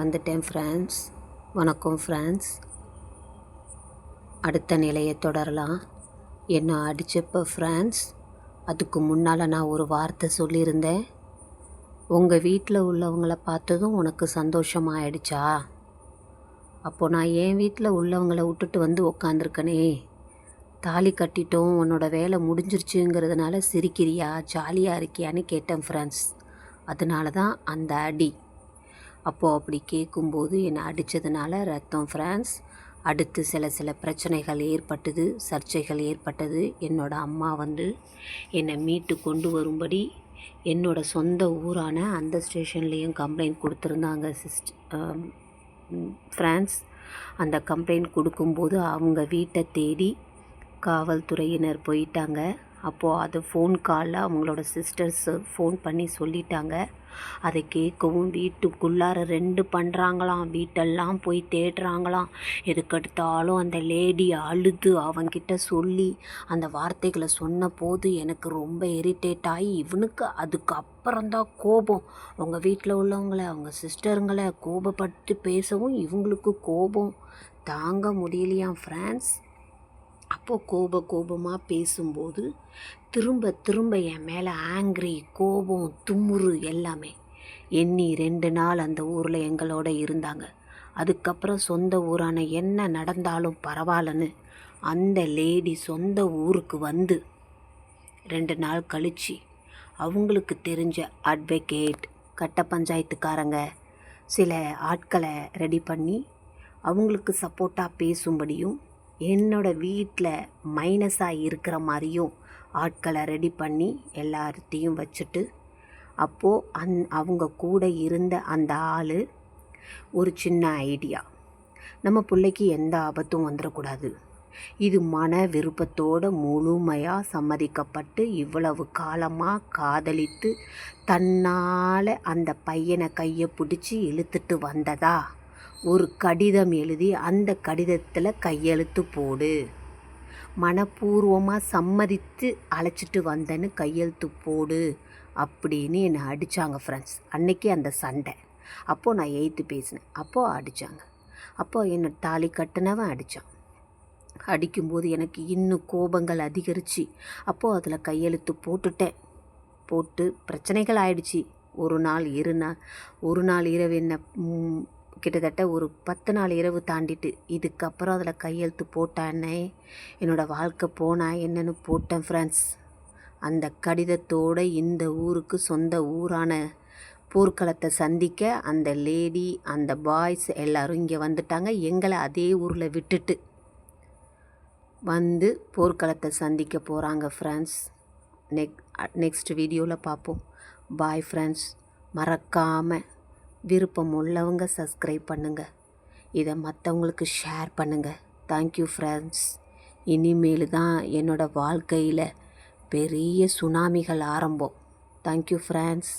வந்துட்டேன் ஃப்ரெண்ட்ஸ் வணக்கம் ஃப்ரெண்ட்ஸ் அடுத்த நிலையை தொடரலாம். என்ன அடித்தப்போ ஃப்ரெண்ட்ஸ் அதுக்கு முன்னால் நான் ஒரு வார்த்தை சொல்லியிருந்தேன். உங்கள் வீட்டில் உள்ளவங்கள பார்த்ததும் உனக்கு சந்தோஷமாயிடுச்சா? அப்போது நான் என் வீட்டில் உள்ளவங்கள விட்டுட்டு வந்து உக்காந்துருக்கனே. தாலி கட்டிட்டோம் உன்னோட வேலை முடிஞ்சிருச்சுங்கிறதுனால சிரிக்கிறியா ஜாலியாக இருக்கியான்னு கேட்டேன் ஃப்ரெண்ட்ஸ் அதனால தான் அந்த அடி. அப்போது அப்படி கேட்கும்போது என்னை அடித்ததுனால ரத்தம் ஃப்ரான்ஸ். அடுத்து சில சில பிரச்சனைகள் ஏற்பட்டது சர்ச்சைகள் ஏற்பட்டது. என்னோடய அம்மா வந்து என்னை மீட்டு கொண்டு வரும்படி என்னோட சொந்த ஊரான அந்த ஸ்டேஷன்லேயும் கம்ப்ளைண்ட் கொடுத்துருந்தாங்க சிஸ்ட் ஃப்ரான்ஸ். அந்த கம்ப்ளைண்ட் கொடுக்கும்போது அவங்க வீட்டை தேடி காவல்துறையினர் போயிட்டாங்க. அப்போது அது ஃபோன் காலில் அவங்களோட சிஸ்டர்ஸ் ஃபோன் பண்ணி சொல்லிட்டாங்க. அதை கேட்கவும் வீட்டுக்குள்ளார ரெண்டு பண்ணுறாங்களாம் வீட்டெல்லாம் போய் தேடுறாங்களாம். எதுக்கெடுத்தாலும் அந்த லேடி அழுது அவங்கிட்ட சொல்லி அந்த வார்த்தைகளை சொன்ன போது எனக்கு ரொம்ப இரிட்டேட் ஆகி இவனுக்கு அதுக்கு அப்புறம்தான் கோபம். உங்கள் வீட்டில் உள்ளவங்களை அவங்க சிஸ்டருங்களை கோபப்பட்டு பேசவும் இவங்களுக்கு கோபம். தாங்க முடியலையாம் ஃப்ரான்ஸ் அப்போது கோப கோபமாக பேசும்போது திரும்ப திரும்ப என் மேலே ஆங்க்ரி கோபம் தும்முறு எல்லாமே. எண்ணி ரெண்டு நாள் அந்த ஊரில் எங்களோட இருந்தாங்க. அதுக்கப்புறம் சொந்த ஊரான என்ன நடந்தாலும் பரவாயில்லன்னு அந்த லேடி சொந்த ஊருக்கு வந்து ரெண்டு நாள் கழித்து அவங்களுக்கு தெரிஞ்ச அட்வொகேட் கட்ட பஞ்சாயத்துக்காரங்க சில ஆட்களை ரெடி பண்ணி அவங்களுக்கு சப்போர்ட்டாக பேசும்படியும் என்னோடய வீட்டில் மைனஸாக இருக்கிற மாதிரியும் ஆட்களை ரெடி பண்ணி எல்லார்த்தையும் வச்சுட்டு அப்போது அந் அவங்க கூட இருந்த அந்த ஆள் ஒரு சின்ன ஐடியா நம்ம பிள்ளைக்கு எந்த ஆபத்தும் வந்துடக்கூடாது இது மன விருப்பத்தோடு முழுமையாக சம்மதிக்கப்பட்டு இவ்வளவு காலமாக காதலித்து தன்னால் அந்த பையனை கையை பிடிச்சி இழுத்துட்டு வந்ததா? ஒரு கடிதம் எழுதி அந்த கடிதத்தில் கையெழுத்து போடு. மனப்பூர்வமாக சம்மதித்து அழைச்சிட்டு வந்தேன்னு கையெழுத்து போடு அப்படின்னு என்னை அடித்தாங்க ஃப்ரெண்ட்ஸ் அன்னைக்கு அந்த சண்டை. அப்போது நான் எய்த்து பேசினேன். அப்போது அடித்தாங்க அப்போது என்னை தாலி கட்டினவன் அடித்தான் அடிக்கும்போது எனக்கு இன்னும் கோபங்கள் அதிகரித்து அப்போது அதில் கையெழுத்து போட்டுட்டேன். போட்டு பிரச்சனைகள் ஆயிடுச்சு. ஒரு நாள் இரு நாள் ஒரு நாள் இரவு என்ன கிட்டத்தட்ட ஒரு பத்து நாள் இரவு தாண்டிட்டு இதுக்கப்புறம் அதில் கையெழுத்து போட்டானே என்னோடய வாழ்க்கை போனா என்னன்னு போட்டேன் ஃப்ரெண்ட்ஸ் அந்த கடிதத்தோடு இந்த ஊருக்கு சொந்த ஊரான போர்க்களத்தை சந்திக்க அந்த லேடி அந்த பாய்ஸ் எல்லோரும் இங்கே வந்துட்டாங்க. எங்களை அதே ஊரில் விட்டுட்டு வந்து போர்க்களத்தை சந்திக்க போகிறாங்க ஃப்ரெண்ட்ஸ் நெக் நெக்ஸ்ட் வீடியோவில் பார்ப்போம். பாய் ஃப்ரெண்ட்ஸ் மறக்காமல் விருப்பம் உள்ளவங்க சப்ஸ்கிரைப் பண்ணுங்கள் இதை மற்றவங்களுக்கு ஷேர் பண்ணுங்கள் தேங்க்யூ ஃப்ரெண்ட்ஸ் இனிமேல் தான் என்னோடய வாழ்க்கையில் பெரிய சுனாமிகள் ஆரம்பம். Thank you friends